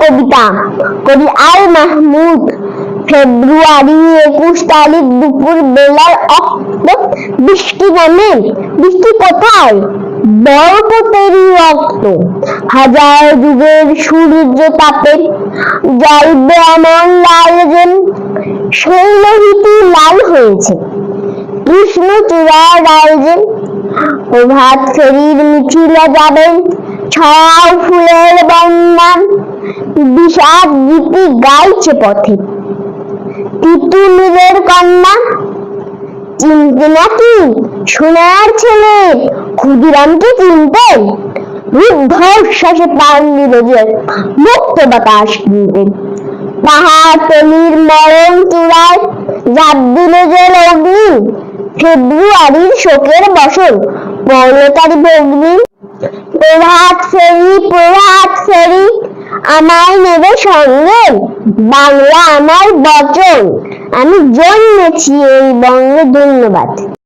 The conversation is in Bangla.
কবিতা। কবি আল মাহমুদ, ফেব্রুয়ারি একুশ তারিখ দুপুর বেলার বৃষ্টি নামে। বৃষ্টি কোথায়? রক্ত হাজার যুগের সূর্য তাপে এমন লাল লাল হয়েছে। কৃষ্ণ চূড়া রাইজেন প্রভাত ফেরির মিছিলে যাবেন ছড়াও ফুলের বন্যা বিষাদ গীতি গাইছে পথে। তিতুমিরের কন্যা চিনতে নাকি সোনার ছেলে, ক্ষুদিরামকে চিনতেন প্রাণ দিল যে মুক্ত বাতাস কিনতেন পাহাড় তলির মরণ চূড়ায় জাপ দিল যে অগ্নি ফেব্রুয়ারির শোকের বসন পড়ল তার ভগ্নি। প্রভাত ফেরি প্রভাত ফেরি আমায় নেবে সঙ্গে বাংলা আমার বচন। আমি জন্মেছি এই বঙ্গে ধন্যবাদ